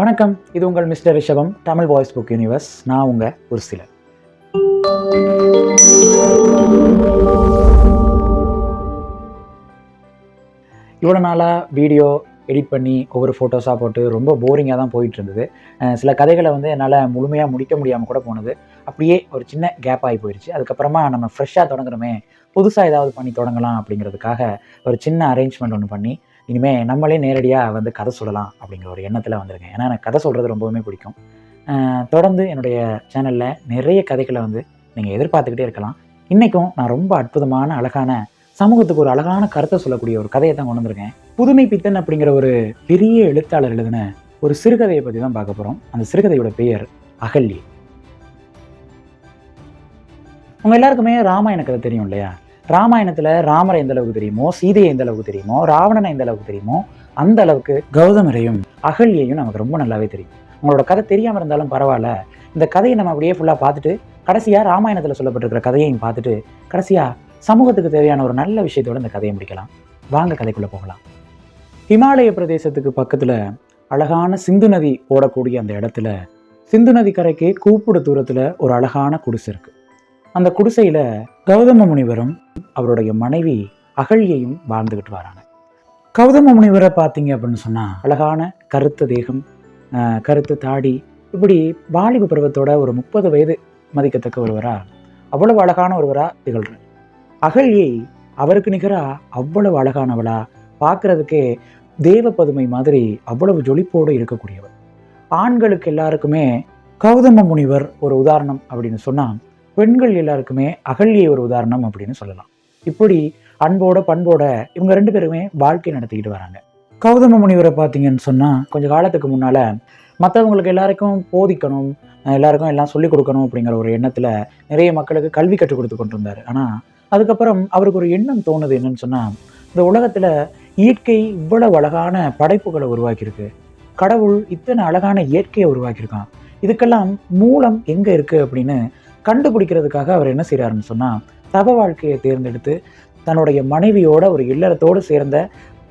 வணக்கம். இது உங்கள் மிஸ்டர் ரிஷபம் தமிழ் வாய்ஸ் புக் யூனிவர்ஸ் நான் உங்கள் ஒரு சிலர். இவ்வளோ நாளாக வீடியோ எடிட் பண்ணி ஒவ்வொரு ஃபோட்டோஸாக போட்டு ரொம்ப போரிங்காக தான் போயிட்டு இருந்தது சில கதைகளை வந்து என்னால் முழுமையாக முடிக்க முடியாமல் கூட போனது. அப்படியே ஒரு சின்ன கேப் ஆகி போயிடுச்சு அதுக்கப்புறமா நம்ம ஃப்ரெஷ்ஷாக தொடங்குறோமே புதுசாக ஏதாவது பண்ணி தொடங்கலாம் அப்படிங்கிறதுக்காக ஒரு சின்ன அரேஞ்ச்மெண்ட் ஒன்று பண்ணி இனிமேல் நம்மளே நேரடியாக வந்து கதை சொல்லலாம் அப்படிங்கிற ஒரு எண்ணத்தில் வந்திருக்கேன். ஏன்னா எனக்கு கதை சொல்கிறது ரொம்பவுமே பிடிக்கும். தொடர்ந்து என்னுடைய சேனலில் நிறைய கதைகளை வந்து நீங்கள் எதிர்பார்த்துக்கிட்டே இருக்கலாம். இன்றைக்கும் நான் ரொம்ப அற்புதமான அழகான சமூகத்துக்கு ஒரு அழகான கருத்தை சொல்லக்கூடிய ஒரு கதையை தான் கொண்டு வந்திருக்கேன். புதுமை பித்தன் அப்படிங்கிற ஒரு பெரிய எழுத்தாளர் எழுதின ஒரு சிறுகதையை பற்றி தான் பார்க்க போகிறோம் அந்த சிறுகதையோட பெயர் அகல்யே. உங்கள் எல்லாருக்குமே ராமாயண கதை தெரியும் இல்லையா? ராமாயணத்துல ராமரை எந்த அளவுக்கு தெரியுமோ சீதையை எந்த அளவுக்கு தெரியுமோ ராவணனை எந்த அளவுக்கு தெரியுமோ அந்த அளவுக்கு கௌதமரையும் அகல்யையும் நமக்கு ரொம்ப நல்லாவே தெரியும். உங்களோட கதை தெரியாம இருந்தாலும் பரவாயில்ல. இந்த கதையை நம்ம அப்படியே ஃபுல்லா பார்த்துட்டு கடைசியா ராமாயணத்துல சொல்லப்பட்டிருக்கிற கதையையும் பார்த்துட்டு கடைசியா சமூகத்துக்கு தேவையான ஒரு நல்ல விஷயத்தோட இந்த கதையை முடிக்கலாம். வாங்க கதைக்குள்ள போகலாம். ஹிமாலய பிரதேசத்துக்கு பக்கத்துல அழகான சிந்து நதி ஓடக்கூடிய அந்த இடத்துல சிந்து நதி கரைக்கு கூப்பிடு தூரத்துல ஒரு அழகான குடிசை இருக்கு. அந்த குடிசையில் கௌதம முனிவரும் அவருடைய மனைவி அகழியையும் வாழ்ந்துக்கிட்டு வராங்க. கௌதம முனிவரை பார்த்தீங்க அப்படின்னு சொன்னால் அழகான கருத்த தேகம் கருத்து தாடி இப்படி வாலிப பருவத்தோட ஒரு முப்பது வயது மதிக்கத்தக்க ஒருவரா அவ்வளவு அழகான ஒருவரா திகழ்கிறார் அகழியை அவருக்கு நிகராக அவ்வளவு அழகானவளா பார்க்கறதுக்கே தேவ பதுமை மாதிரி அவ்வளவு ஜொலிப்போடு இருக்கக்கூடியவர். ஆண்களுக்கு எல்லாருக்குமே கௌதம முனிவர் ஒரு உதாரணம் அப்படின்னு சொன்னால் பெண்கள் எல்லாருக்குமே அகல்யை ஒரு உதாரணம் அப்படின்னு சொல்லலாம். இப்படி அன்போட பண்போட இவங்க ரெண்டு பேருமே வாழ்க்கை நடத்திக்கிட்டு வராங்க. கௌதம முனிவரை பார்த்தீங்கன்னு சொன்னால் கொஞ்சம் காலத்துக்கு முன்னால் மற்றவங்களுக்கு எல்லாருக்கும் போதிக்கணும் எல்லாருக்கும் எல்லாம் சொல்லிக் கொடுக்கணும் அப்படிங்கிற ஒரு எண்ணத்தில் நிறைய மக்களுக்கு கல்வி கற்றுக் கொடுத்து கொண்டு ஆனால் அதுக்கப்புறம் அவருக்கு ஒரு எண்ணம் தோணுது என்னன்னு சொன்னால் இந்த உலகத்தில் இயற்கை இவ்வளவு அழகான படைப்புகளை உருவாக்கியிருக்கு. கடவுள் இத்தனை அழகான இயற்கையை உருவாக்கியிருக்கான். இதுக்கெல்லாம் மூலம் எங்கே இருக்குது அப்படின்னு கண்டுபிடிக்கிறதுக்காக அவர் என்ன செய்கிறாருன்னு சொன்னால் தவ வாழ்க்கையை தேர்ந்தெடுத்து தன்னுடைய மனைவியோட ஒரு இல்லறத்தோடு சேர்ந்த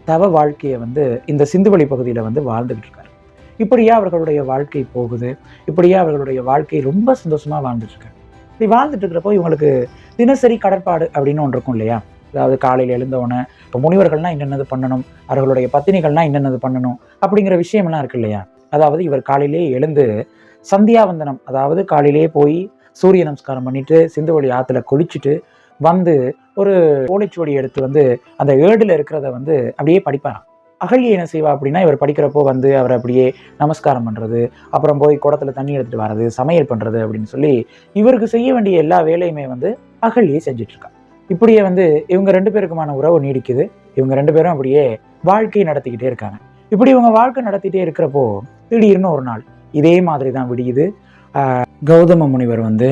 தவ வாழ்க்கையை வந்து இந்த சிந்துவெளி பகுதியில் வந்து வாழ்ந்துகிட்டு இருக்காரு இப்படியே அவர்களுடைய வாழ்க்கை போகுது? இப்படியே அவர்களுடைய வாழ்க்கை ரொம்ப சந்தோஷமாக வாழ்ந்துட்டு இருக்காரு இப்படி வாழ்ந்துட்டு இருக்கிறப்போ இவங்களுக்கு தினசரி கடற்பாடு அப்படின்னு ஒன்று இருக்கும் இல்லையா? அதாவது காலையில் எழுந்தவுடனே இப்போ முனிவர்கள்னா என்னென்னது பண்ணணும்? அவர்களுடைய பத்தினிகள்னா என்னென்னது பண்ணணும்? அப்படிங்கிற விஷயமெல்லாம் இருக்கு இல்லையா? அதாவது இவர் காலையிலேயே எழுந்து சந்தியாவந்தனம் அதாவது காலையிலேயே போய் சூரிய நமஸ்காரம் பண்ணிட்டு சிந்துவழி ஆற்றுல குளிச்சுட்டு வந்து ஒரு ஓலைச்சுவடி எடுத்து வந்து அந்த ஏடில் இருக்கிறத வந்து அப்படியே படிப்பாராம். அகழியை என்ன செய்வா அப்படின்னா இவர் படிக்கிறப்போ வந்து அவர் அப்படியே நமஸ்காரம் பண்ணுறது அப்புறம் போய் குடத்தில் தண்ணி எடுத்துகிட்டு வர்றது சமையல் பண்ணுறது அப்படின்னு சொல்லி இவருக்கு செய்ய வேண்டிய எல்லா வேலையுமே வந்து அகல்யே செஞ்சிட்ருக்கா. இப்படியே வந்து இவங்க ரெண்டு பேருக்குமான உறவு நீடிக்குது. இவங்க ரெண்டு பேரும் அப்படியே வாழ்க்கை நடத்திக்கிட்டே இருக்காங்க. இப்படி இவங்க வாழ்க்கை நடத்திட்டே இருக்கிறப்போ திடீர்னு ஒரு நாள் இதே மாதிரி தான் விடியுது. கௌதம முனிவர் வந்து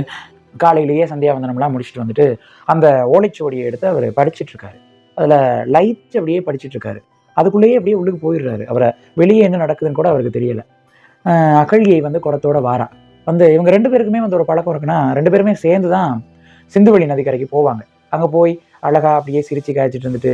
காலையிலேயே சந்தியாவந்தனம்லாம் முடிச்சுட்டு வந்துட்டு அந்த ஓலைச்சுவடியை எடுத்து அவர் படிச்சிட்டு இருக்காரு அதில் லைட் அப்படியே படிச்சிட்டு இருக்காரு அதுக்குள்ளேயே அப்படியே உள்ளுக்கு போயிடுறாரு. அவரை வெளியே என்ன நடக்குதுன்னு கூட அவருக்கு தெரியலை. அகழியை வந்து குடத்தோட வாரா வந்து இவங்க ரெண்டு பேருக்குமே வந்து ஒரு பழக்கம் இருக்குன்னா ரெண்டு பேருமே சேர்ந்து தான் சிந்துவெளி நதிக்கரைக்கு போவாங்க. அங்கே போய் அழகா அப்படியே சிரிச்சு காய்ச்சிட்டு இருந்துட்டு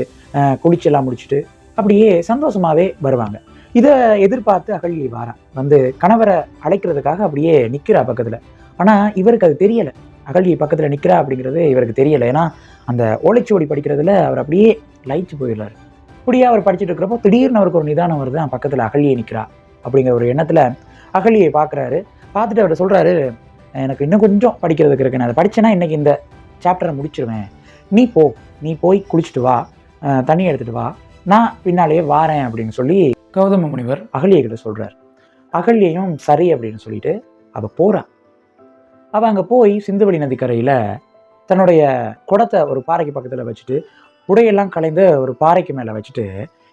குளிச்செல்லாம் முடிச்சுட்டு அப்படியே சந்தோஷமாகவே வருவாங்க. இதை எதிர்பார்த்து அகழியை வாரா வந்து கணவரை அழைக்கிறதுக்காக அப்படியே நிற்கிறா பக்கத்தில். ஆனால் இவருக்கு அது தெரியலை. அகழி பக்கத்தில் நிற்கிறா அப்படிங்கிறது இவருக்கு தெரியலை. ஏன்னா அந்த ஓலைச்சுவடி படிக்கிறதுல அவர் அப்படியே லயிச்சு போயிடுறாரு. இப்படியே அவர் படிச்சுட்டு இருக்கிறப்போ திடீர்னு அவருக்கு ஒரு நிதானம் வருது. தான் பக்கத்தில் அகழியை நிற்கிறா அப்படிங்கிற ஒரு எண்ணத்தில் அகழியை பார்க்குறாரு. பார்த்துட்டு அவர் சொல்கிறாரு எனக்கு இன்னும் கொஞ்சம் படிக்கிறதுக்கு இருக்கு. நான் அதை படித்தேன்னா இன்றைக்கி இந்த சாப்டரை முடிச்சிருவேன். நீ போ. நீ போய் குளிச்சுட்டு வா. தண்ணி எடுத்துகிட்டு வா. நான் பின்னாலேயே வாரேன் அப்படின்னு சொல்லி கௌதம முனிவர் அகலியை கிட்ட சொல்றார். அகல்யையும் சரி அப்படின்னு சொல்லிட்டு அவள் போகிறான் அவள் அங்கே போய் சிந்துவெளி நதிக்கரையில் தன்னுடைய குடத்தை ஒரு பாறைக்கு பக்கத்தில் வச்சுட்டு உடையெல்லாம் கலைந்து ஒரு பாறைக்கு மேலே வச்சுட்டு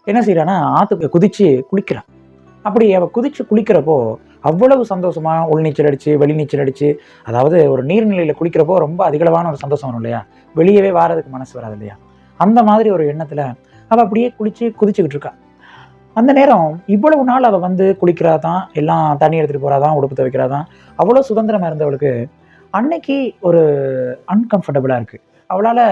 என்ன செய்யறான்னா ஆற்றுக்கு குதித்து குளிக்கிறான் அப்படி அவள் குதித்து குளிக்கிறப்போ அவ்வளவு சந்தோஷமாக உள்நீச்சல் அடிச்சு வெளிநீச்சல் அடித்து அதாவது ஒரு நீர்நிலையில் குளிக்கிறப்போ ரொம்ப அதிகளவான ஒரு சந்தோஷம் வரும் இல்லையா? வெளியவே வாரதுக்கு மனசு வராது இல்லையா? அந்த மாதிரி ஒரு எண்ணத்தில் அவள் அப்படியே குளித்து குதிச்சுக்கிட்டு இருக்காள் அந்த நேரம் இவ்வளவு நாள் அவள் வந்து குளிக்கிறா தான் எல்லாம் தண்ணி எடுத்துகிட்டு போகிறா தான் உடுப்பு துவைக்கிறா தான் அவ்வளோ சுதந்திரமாக இருந்தவளுக்கு அன்னைக்கு ஒரு அன்கம்ஃபர்டபுளாக இருக்குது அவளால்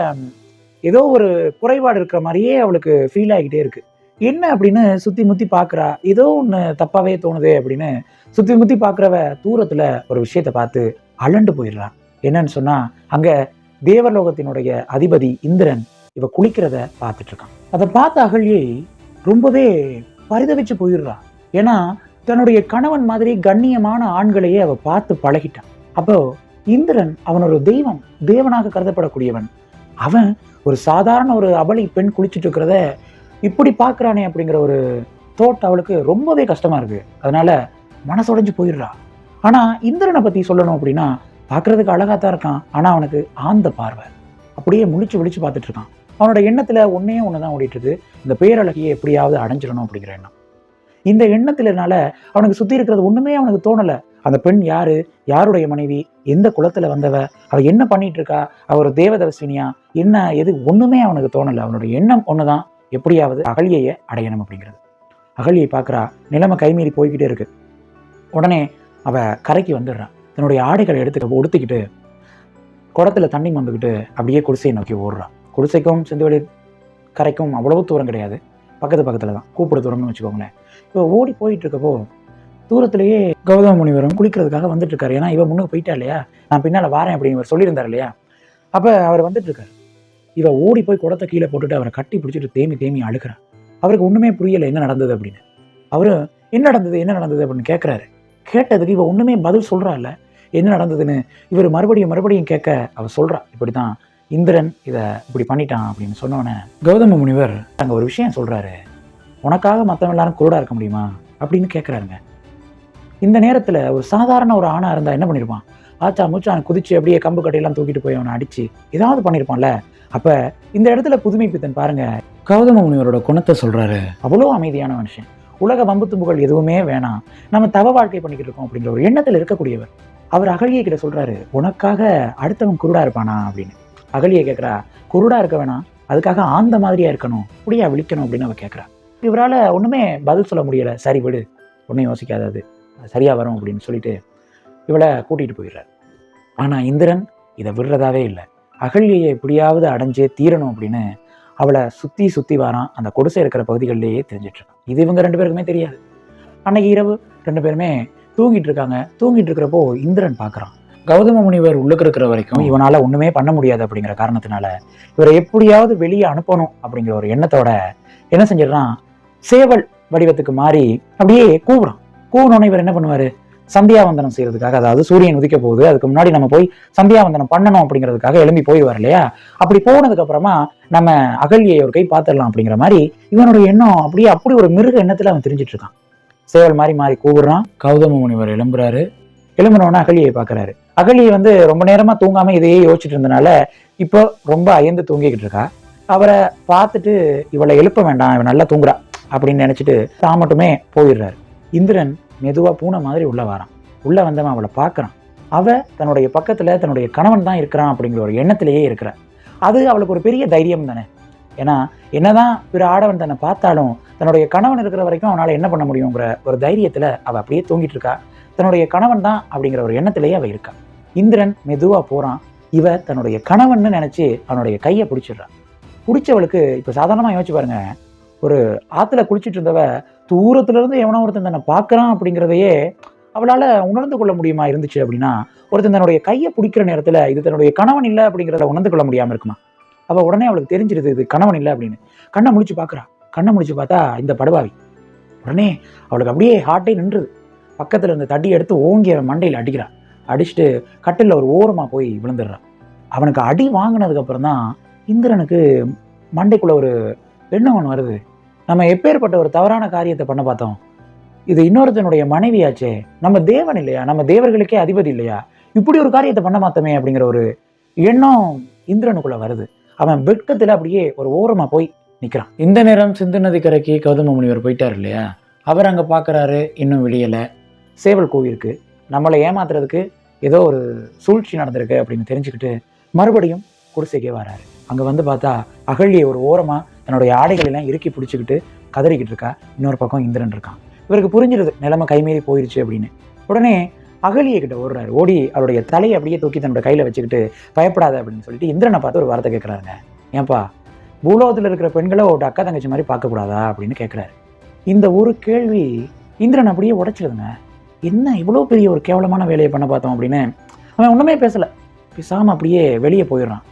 ஏதோ ஒரு குறைபாடு இருக்கிற மாதிரியே அவளுக்கு ஃபீல் ஆகிக்கிட்டே இருக்குது என்ன அப்படின்னு சுற்றி முத்தி பார்க்கறா ஏதோ ஒன்று தப்பாகவே தோணுதே அப்படின்னு சுற்றி முத்தி பார்க்குறவ தூரத்தில் ஒரு விஷயத்தை பார்த்து அலண்டு போயிடுறா. என்னன்னு சொன்னால் அங்கே தேவலோகத்தினுடைய அதிபதி இந்திரன் இவ குளிக்கிறத பார்த்துட்ருக்கான் அதை பார்த்த அகழியை ரொம்பவே பரிதவிச்சு போயிடுறா. ஏன்னா தன்னுடைய கணவன் மாதிரி கண்ணியமான ஆண்களையே அவ பார்த்து பழகிட்டான். அப்போ இந்திரன் அவன் ஒரு தெய்வம் தேவனாக கருதப்படக்கூடியவன். அவன் ஒரு சாதாரண ஒரு அபலை பெண் குளிச்சுட்டு இருக்கிறத இப்படி பார்க்குறானே அப்படிங்கிற ஒரு தோட் அவளுக்கு ரொம்பவே கஷ்டமா இருக்கு. அதனால மனசுடைஞ்சு போயிடுறா. ஆனா இந்திரனை பத்தி சொல்லணும் அப்படின்னா பார்க்கறதுக்கு அழகாக தான் இருக்கான். ஆனா அவனுக்கு ஆந்த பார்வை. அப்படியே முழிச்சு விழிச்சு பார்த்துட்டு இருக்கான். அவனோட எண்ணத்தில் ஒன்றே ஒன்று தான் ஓடிட்டுருக்கு. இந்த பேரழகியை எப்படியாவது அடைஞ்சிடணும் அப்படிங்கிற எண்ணம். இந்த எண்ணத்தினால அவனுக்கு சுற்றி இருக்கிறது ஒன்றுமே அவனுக்கு தோணலை. அந்த பெண் யார்? யாருடைய மனைவி? எந்த குளத்தில் வந்தவ? அவள் என்ன பண்ணிட்டு இருக்கா அவ ஒரு தேவதர்சினியா? என்ன எது? ஒன்றுமே அவனுக்கு தோணலை. அவனோட எண்ணம் ஒன்று தான் எப்படியாவது அகழியையை அடையணும் அப்படிங்கிறது. அகழியை பார்க்குறா நிலைமை கைமீறி போய்கிட்டே இருக்கு. உடனே அவள் கரைக்கு வந்துடுறான் தன்னுடைய ஆடைகளை எடுத்து உடுத்திக்கிட்டு குடத்தில் தண்ணி மந்துக்கிட்டு அப்படியே குடிசையை நோக்கி ஓடுறான் குடிசைக்கும் செந்துவெளி கரைக்கும் அவ்வளவு தூரம் கிடையாது. பக்கத்து பக்கத்தில் தான். கூப்பிட தூரம்னு வச்சுக்கோங்களேன். இப்போ ஓடி போயிட்டு இருக்கப்போ தூரத்திலேயே கௌதம முனிவரும் குளிக்கிறதுக்காக வந்துட்டு இருக்காரு ஏன்னா இவன் முன்னுக்கு போயிட்டா இல்லையா? நான் பின்னால வாரேன் அப்படின்னு இவர் சொல்லியிருந்தார் இல்லையா? அப்ப அவர் வந்துட்டு இருக்காரு இவ ஓடி போய் குடத்தை கீழே போட்டுட்டு அவரை கட்டி பிடிச்சிட்டு தேமி தேமி அழுக்கிறார் அவருக்கு ஒண்ணுமே புரியல என்ன நடந்தது அப்படின்னு. அவரு என்ன நடந்தது? என்ன நடந்தது? அப்படின்னு கேட்குறாரு கேட்டதுக்கு இவ ஒண்ணுமே பதில் சொல்கிறா இல்லை. என்ன நடந்ததுன்னு? இவர் மறுபடியும் மறுபடியும் கேட்க அவ சொல்றா. இப்படிதான் இந்திரன் இதை இப்படி பண்ணிட்டான் அப்படின்னு சொன்னோன்னே கௌதம முனிவர் அங்கே ஒரு விஷயம் சொல்கிறாரு உனக்காக மற்றவங்க எல்லாரும் குருடாக இருக்க முடியுமா? அப்படின்னு கேட்குறாருங்க இந்த நேரத்தில் ஒரு சாதாரண ஒரு ஆணாக இருந்தால் என்ன பண்ணியிருப்பான் ஆச்சா மூச்சான் குதிச்சு அப்படியே கம்பு கட்டையெல்லாம் தூக்கிட்டு போய் அவனை அடித்து ஏதாவது பண்ணியிருப்பான்ல அப்போ இந்த இடத்துல புதுமை பித்தன் பாருங்க. கௌதம முனிவரோட குணத்தை சொல்கிறாரு அவ்வளோ அமைதியான மனுஷன். உலக வம்பு தும்புகள் எதுவுமே வேணாம். நம்ம தவ வாழ்க்கை பண்ணிக்கிட்டு இருக்கோம் அப்படிங்கிற ஒரு எண்ணத்தில் இருக்கக்கூடியவர். அவர் அகலியை கிட்ட சொல்கிறாரு உனக்காக அடுத்தவன் குருடாக இருப்பானா? அப்படின்னு. அகலியை கேட்குறா குருடா இருக்க வேணாம். அதுக்காக ஆந்த மாதிரியா இருக்கணும். அப்படியா விழிக்கணும் அப்படின்னு அவ கேட்குறா இவரால் ஒன்றுமே பதில் சொல்ல முடியல. சரி விடு. ஒன்றும் யோசிக்காதது சரியாக வரும் அப்படின்னு சொல்லிட்டு இவளை கூட்டிகிட்டு போயிடுறாரு. ஆனால் இந்திரன் இதை விடுறதாவே இல்லை. அகல்யை எப்படியாவது அடைஞ்சே தீரணும் அப்படின்னு அவளை சுற்றி சுற்றி வாரான். அந்த குடிசை இருக்கிற பகுதிகளிலேயே தெரிஞ்சிட்ருக்கான் இது இவங்க ரெண்டு பேருக்குமே தெரியாது. அன்னைக்கு இரவு ரெண்டு பேருமே தூங்கிட்டு இருக்காங்க. தூங்கிட்டு இருக்கிறப்போ இந்திரன் பார்க்குறான் கௌதம முனிவர் உள்ளுக்கு இருக்கிற வரைக்கும் இவனால ஒண்ணுமே பண்ண முடியாது அப்படிங்கிற காரணத்தினால இவரை எப்படியாவது வெளியே அனுப்பணும் அப்படிங்கிற ஒரு எண்ணத்தோட என்ன செஞ்சிடறான் சேவல் வடிவத்துக்கு மாறி அப்படியே கூவுறான். கூவுனோடனே இவர் என்ன பண்ணுவாரு? சந்தியாவந்தனம் செய்யறதுக்காக அதாவது சூரியன் உதிக்க போகுது அதுக்கு முன்னாடி நம்ம போய் சந்தியாவந்தனம் பண்ணணும் அப்படிங்கிறதுக்காக எழும்பி போயிடுவார் இல்லையா? அப்படி போனதுக்கு அப்புறமா நம்ம அகல்யை ஒரு கை பார்த்துடலாம் அப்படிங்கிற மாதிரி இவனோட எண்ணம் அப்படியே அப்படி ஒரு மிருக எண்ணத்துல அவன் தெரிஞ்சிட்டு இருக்கான். சேவல் மாதிரி மாறி கூவுறான். கௌதம முனிவர் எழும்புறாரு. எழும்புனோடனே அகலியை பார்க்குறாரு. அகலியை வந்து ரொம்ப நேரமாக தூங்காமல் இதையே யோசிச்சுட்டு இருந்தனால இப்போ ரொம்ப அயந்து தூங்கிக்கிட்டு இருக்கா. அவரை பார்த்துட்டு இவளை எழுப்ப வேண்டாம் இவன் நல்லா தூங்குறா அப்படின்னு நினச்சிட்டு தான் மட்டுமே போயிடுறாரு. இந்திரன் மெதுவாக பூனை மாதிரி உள்ளே வரான். உள்ளே வந்தவன் அவளை பார்க்குறான். அவள் தன்னுடைய பக்கத்தில் தன்னுடைய கணவன் தான் இருக்கிறான் அப்படிங்கிற ஒரு எண்ணத்திலேயே இருக்கிறான் அது அவளுக்கு ஒரு பெரிய தைரியம் தானே. ஏன்னா என்னதான் பிற ஆடவன் தன்னை பார்த்தாலும் தன்னுடைய கணவன் இருக்கிற வரைக்கும் அவனால் என்ன பண்ண முடியுங்கிற ஒரு தைரியத்தில் அவள் அப்படியே தூங்கிட்டு இருக்கா. தன்னுடைய கணவன் தான் அப்படிங்கிற ஒரு எண்ணத்திலேயே அவள் இருக்கா. இந்திரன் மெதுவாக போகிறான் இவ தன்னுடைய கணவன்னு நினச்சி அவனுடைய கையை பிடிச்சிடுறான் பிடிச்சவளுக்கு இப்போ சாதாரணமாக யோசிச்சு பாருங்க. ஒரு ஆற்றுல குளிச்சிட்டு இருந்தவ தூரத்துல இருந்து எவனோ ஒருத்தன் தன்னை பார்க்கறான் அப்படிங்கிறதையே அவளால உணர்ந்து கொள்ள முடியுமா இருந்துச்சு அப்படின்னா ஒருத்தன் தன்னுடைய கையை பிடிக்கிற நேரத்துல இது தன்னுடைய கணவன் இல்லை அப்படிங்கிறத உணர்ந்து கொள்ள முடியாமல் இருக்குமா? அவள் உடனே அவளுக்கு தெரிஞ்சிருது இது கணவன் இல்லை அப்படின்னு. கண்ணை முடிச்சு பார்க்கறா. கண்ணை முடிச்சு பார்த்தா இந்த படுபாவி. உடனே அவளுக்கு அப்படியே ஹார்ட்டே நின்றுது. பக்கத்தில் இருந்த தட்டி எடுத்து ஓங்கி அவன் மண்டையில் அடிக்கிறான். அடிச்சுட்டு கட்டில் ஒரு ஓரமாக போய் விழுந்துடுறான். அவனுக்கு அடி வாங்கினதுக்கப்புறம் தான் இந்திரனுக்கு மண்டைக்குள்ள ஒரு எண்ணம் ஒன்று வருது. நம்ம எப்பேற்பட்ட ஒரு தவறான காரியத்தை பண்ண பார்த்தோம்? இது இன்னொருத்தனுடைய மனைவியாச்சே. நம்ம தேவன் இல்லையா? நம்ம தேவர்களுக்கே அதிபதி இல்லையா? இப்படி ஒரு காரியத்தை பண்ண மாத்தமே அப்படிங்கிற ஒரு எண்ணம் இந்திரனுக்குள்ள வருது. அவன் வெட்கத்தில் அப்படியே ஒரு ஓரமாக போய் நிற்கிறான் இந்த நேரம் சிந்து நதி கரைக்கு கௌதம முனிவர் போயிட்டார் இல்லையா? அவர் அங்கே பார்க்குறாரு இன்னும் விடியலை. சேவல் கூவியிருக்கு நம்மளை ஏமாத்துறதுக்கு ஏதோ ஒரு சூழ்ச்சி நடந்திருக்கு அப்படின்னு தெரிஞ்சுக்கிட்டு மறுபடியும் குடிசைக்கே வராரு. அங்கே வந்து பார்த்தா அகழியை ஒரு ஓரமாக தன்னுடைய ஆடைகளெல்லாம் இறுக்கி பிடிச்சிக்கிட்டு கதறிக்கிட்டு இருக்கா. இன்னொரு பக்கம் இந்திரன் இருக்கான். இவருக்கு புரிஞ்சிருது நிலைமை கைமீறி போயிருச்சு அப்படின்னு. உடனே அகலியை கிட்ட ஓடுறாரு. ஓடி அவருடைய தலையை அப்படியே தூக்கி தன்னோட கையில் வச்சுக்கிட்டு பயப்படாத அப்படின்னு சொல்லிட்டு இந்திரனை பார்த்து ஒரு வார்த்தை கேட்குறாருங்க ஏன்பா பூலோகத்தில் இருக்கிற பெண்களை ஒரு அக்கா தங்கச்சி மாதிரி பார்க்கக்கூடாதா அப்படின்னு கேட்குறாரு இந்த ஒரு கேள்வி இந்திரன் அப்படியே உடைச்சிருதுங்க. என்ன இவ்வளோ பெரிய ஒரு கேவலமான வேலையை பண்ண பார்த்தோம் அப்படின்னு? அவன் ஒன்றுமே பேசலை. பேசாமல் அப்படியே வெளியே போயிடுறான்.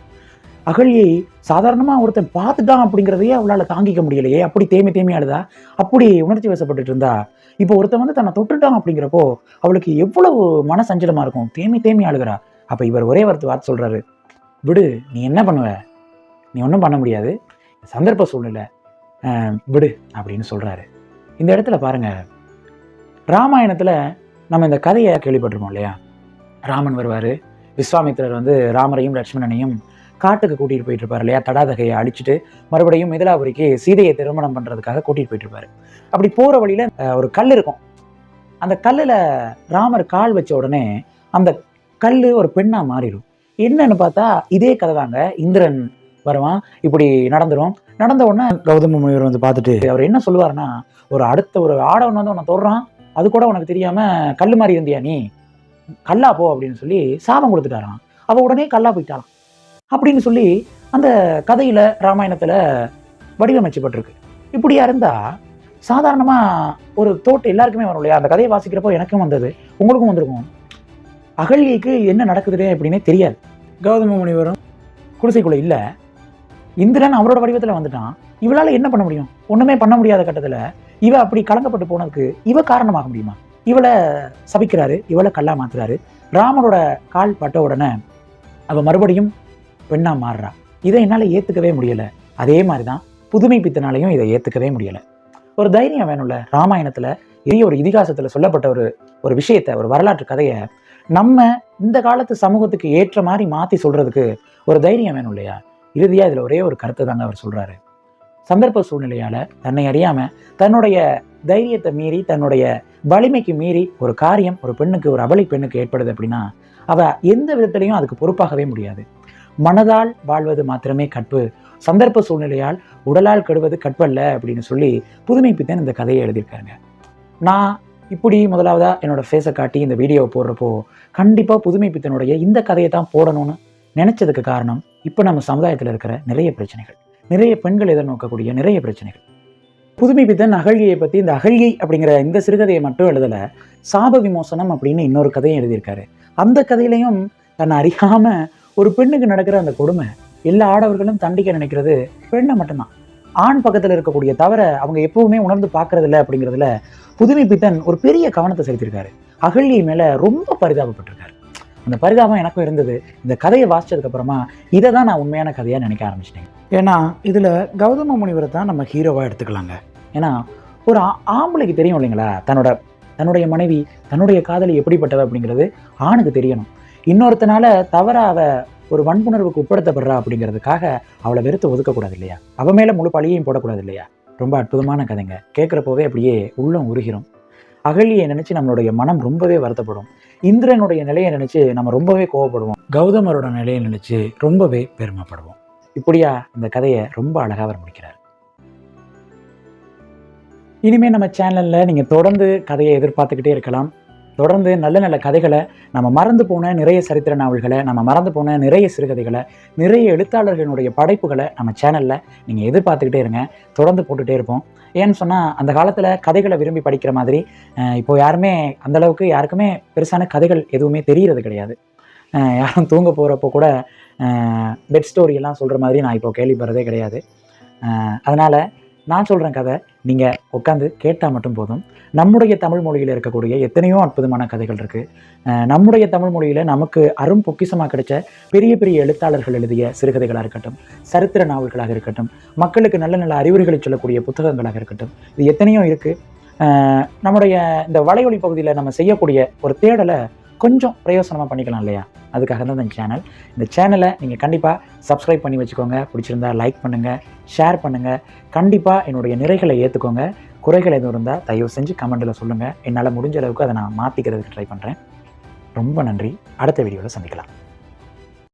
அகழியை சாதாரணமாக ஒருத்தன் பார்த்துட்டான் அப்படிங்கிறதையே அவளால் தாங்கிக்க முடியலையே. அப்படி தேமி தேமி அழுதா அப்படி உணர்ச்சி வசப்பட்டுட்டு இருந்தா. இப்போ ஒருத்தன் வந்து தன்னை தொட்டுட்டான் அப்படிங்கிறப்போ அவளுக்கு எவ்வளவு மன சஞ்சலமாக இருக்கும். தேமி தேமி அழுகிறா அப்போ இவர் ஒரே வார்த்தை வார்த்தை சொல்கிறாரு விடு நீ என்ன பண்ணுவ? நீ ஒன்றும் பண்ண முடியாது. சந்தர்ப்ப சூழ்நிலை. விடு அப்படின்னு சொல்கிறாரு இந்த இடத்துல பாருங்கள் ராமாயணத்தில் நம்ம இந்த கதையை கேள்விப்பட்டிருப்போம் இல்லையா? ராமன் வருவார். விஸ்வாமித்திரர் வந்து ராமரையும் லட்சுமணனையும் காட்டுக்கு கூட்டிகிட்டு போயிட்டு இருப்பார் இல்லையா? தடாதகையை அழிச்சிட்டு மறுபடியும் மிதிலாபுரிக்கு சீதையை திருமணம் பண்ணுறதுக்காக கூட்டிகிட்டு போயிட்டு இருப்பார். அப்படி போகிற வழியில் ஒரு கல் இருக்கும். அந்த கல்லில் ராமர் கால் வச்ச உடனே அந்த கல் ஒரு பெண்ணாக மாறிடும். என்னன்னு பார்த்தா இதே கதை தாங்க இந்திரன் வருவான். இப்படி நடந்துடும் நடந்த உடனே கௌதம முனிவர் வந்து பார்த்துட்டு அவர் என்ன சொல்லுவார்னா ஒரு அடுத்த ஒரு ஆடவன் வந்து உன்னை தொடுறான். அது கூட உனக்கு தெரியாம கல் மாதிரி இருந்தியா நீ? கல்லா போ அப்படின்னு சொல்லி சாபம் கொடுத்துட்டாராம். அவ உடனே கல்லா போயிட்டாளாம். அப்படின்னு சொல்லி அந்த கதையில ராமாயணத்துல வடிவமைச்சப்பட்டிருக்கு இப்படியா இருந்தா சாதாரணமா ஒரு தோட்டம் எல்லாருக்குமே வரும் இல்லையா? அந்த கதையை வாசிக்கிறப்போ எனக்கும் வந்தது. உங்களுக்கும் வந்திருக்கும். அகல்யைக்கு என்ன நடக்குது அப்படின்னே தெரியாது. கௌதம முனிவரும் குடிசைக்குள்ள இல்லை. இந்திரன் அவரோட வடிவத்தில் வந்துட்டான். இவளால் என்ன பண்ண முடியும்? ஒன்றுமே பண்ண முடியாத கட்டத்தில் இவ அப்படி கலங்கப்பட்டு போனதுக்கு இவ காரணமாக முடியுமா? இவளை சபிக்கிறாரு இவளை கல்லா மாத்துறாரு. ராமனோட கால் பட்ட உடனே அவ மறுபடியும் பெண்ணா மாறுறா. இதை என்னால் ஏற்றுக்கவே முடியல. அதே மாதிரி தான் புதுமை பித்தனாலையும் இதை ஏற்றுக்கவே முடியல. ஒரு தைரியம் வேணும்ல? ராமாயணத்தில் இதே ஒரு இதிகாசத்தில் சொல்லப்பட்ட ஒரு ஒரு விஷயத்தை ஒரு வரலாற்று கதையை நம்ம இந்த காலத்து சமூகத்துக்கு ஏற்ற மாதிரி மாற்றி சொல்றதுக்கு ஒரு தைரியம் வேணும் இல்லையா? இறுதியாக இதில் ஒரே ஒரு கருத்தை தாங்க அவர் சொல்றாரு. சந்தர்ப்ப சூழ்நிலையால் தன்னை அறியாமல் தன்னுடைய தைரியத்தை மீறி தன்னுடைய வலிமைக்கு மீறி ஒரு காரியம் ஒரு பெண்ணுக்கு ஒரு அபலை பெண்ணுக்கு ஏற்படுது அப்படின்னா அவ எந்த விதத்திலையும் அதுக்கு பொறுப்பாகவே முடியாது. மனதால் வாழ்வது மாத்திரமே கற்பு. சந்தர்ப்ப சூழ்நிலையால் உடலால் கெடுவது கற்பல்ல அப்படின்னு சொல்லி புதுமை பித்தன் இந்த கதையை எழுதியிருக்காங்க நான் இப்படி முதலாவதாக என்னோடய ஃபேஸை காட்டி இந்த வீடியோவை போடுறப்போ கண்டிப்பாக புதுமைப்பித்தனுடைய இந்த கதையை தான் போடணும்னு நினச்சதுக்கு காரணம் இப்போ நம்ம சமுதாயத்தில் இருக்கிற நிறைய பிரச்சனைகள். நிறைய பெண்கள் எதிர்நோக்கக்கூடிய நிறைய பிரச்சனைகள். புதுமை பித்தன் அகழ்யை பற்றி இந்த அகழ்யை அப்படிங்கிற இந்த சிறுகதையை மட்டும் எழுதலை சாப விமோசனம் அப்படின்னு இன்னொரு கதையும் எழுதியிருக்காரு. அந்த கதையிலையும் தன்னை அறியாமல் ஒரு பெண்ணுக்கு நடக்கிற அந்த கொடுமை எல்லா ஆடவர்களும் தண்டிக்க நினைக்கிறது பெண்ணை மட்டும்தான். ஆண் பக்கத்தில் இருக்கக்கூடிய தவிர அவங்க எப்பவுமே உணர்ந்து பார்க்கறதில்ல அப்படிங்கிறதுல புதுமை பித்தன் ஒரு பெரிய கவனத்தை செலுத்தியிருக்காரு. அகழ்யை மேலே ரொம்ப பரிதாபப்பட்டிருக்காரு. அந்த பரிதாபம் எனக்கும் இருந்தது. இந்த கதையை வாசிச்சதுக்கப்புறமா இதை தான் நான் உண்மையான கதையாக நினைக்க ஆரம்பிச்சிட்டேன். ஏன்னா இதில் கௌதம முனிவரை தான் நம்ம ஹீரோவாக எடுத்துக்கலாங்க. ஏன்னா ஒரு ஆம்பளைக்கு தெரியும் இல்லைங்களா? தன்னோட தன்னுடைய மனைவி தன்னுடைய காதலி எப்படிப்பட்டவ அப்படிங்கிறது ஆணுக்கு தெரியணும். இன்னொருத்தனால தவறாக அவ ஒரு வன்புணர்வுக்கு உட்படுத்தப்படுறா அப்படிங்கிறதுக்காக அவளை வெறுத்து ஒதுக்கக்கூடாது இல்லையா? அவ மேலே முழு பழியையும் போடக்கூடாது இல்லையா? ரொம்ப அற்புதமான கதைங்க. கேட்குறப்போவே அப்படியே உள்ளம் உருகிறோம் அகழியை நினச்சி நம்மளுடைய மனம் ரொம்பவே வருத்தப்படும். இந்திரனுடைய நிலையை நினச்சி நம்ம ரொம்பவே கோவப்படுவோம். கௌதமரோட நிலையை நினச்சி ரொம்பவே பெருமைப்படுவோம். இப்படியா இந்த கதையை ரொம்ப அழகாக அவர் முடிக்கிறார். இனிமேல் நம்ம சேனலில் நீங்கள் தொடர்ந்து கதையை எதிர்பார்த்துக்கிட்டே இருக்கலாம். தொடர்ந்து நல்ல நல்ல கதைகளை நம்ம மறந்து போன நிறைய சரித்திர நாவல்களை நம்ம மறந்து போன நிறைய சிறுகதைகளை நிறைய எழுத்தாளர்களுடைய படைப்புகளை நம்ம சேனலில் நீங்கள் எதிர்பார்த்துக்கிட்டே இருங்க. தொடர்ந்து போட்டுகிட்டே இருப்போம். ஏன்னு சொன்னால் அந்த காலத்தில் கதைகளை விரும்பி படிக்கிற மாதிரி இப்போது யாருமே அந்த அளவுக்கு யாருக்குமே பெருசான கதைகள் எதுவுமே தெரிகிறது கிடையாது. யாரும் தூங்க போகிறப்போ கூட பெட் ஸ்டோரியெல்லாம் சொல்கிற மாதிரி நான் இப்போ கேள்விப்படுறதே கிடையாது. அதனால் நான் சொல்கிறேன் கதை நீங்கள் உட்காந்து கேட்டால் மட்டும் போதும். நம்முடைய தமிழ் மொழியில் இருக்கக்கூடிய எத்தனையோ அற்புதமான கதைகள் இருக்குது நம்முடைய தமிழ் மொழியில் நமக்கு அரும் பொக்கிசமாக கிடைச்ச பெரிய பெரிய எழுத்தாளர்கள் எழுதிய சிறுகதைகளாக இருக்கட்டும் சரித்திர நாவல்களாக இருக்கட்டும் மக்களுக்கு நல்ல நல்ல அறிவுரைகளை சொல்லக்கூடிய புத்தகங்களாக இருக்கட்டும் இது எத்தனையோ இருக்குது நம்முடைய இந்த வலையொலி பகுதியில் நம்ம செய்யக்கூடிய ஒரு தேடலை கொஞ்சம் பிரயோசனமாக பண்ணிக்கலாம் இல்லையா? அதுக்காக தான் இந்த சேனல் இந்த சேனலை நீங்கள் கண்டிப்பாக சப்ஸ்கிரைப் பண்ணி வச்சுக்கோங்க. பிடிச்சிருந்தா லைக் பண்ணுங்கள் ஷேர் பண்ணுங்கள் கண்டிப்பாக என்னுடைய நிறைகளை ஏற்றுக்கோங்க குறைகள் எதுவும் இருந்தால் தயவு செஞ்சு கமெண்ட்டில் சொல்லுங்கள் என்னால் முடிஞ்ச அளவுக்கு அதை நான் மாற்றிக்கிறதுக்கு ட்ரை பண்ணுறேன் ரொம்ப நன்றி. அடுத்த வீடியோவில் சந்திக்கலாம்.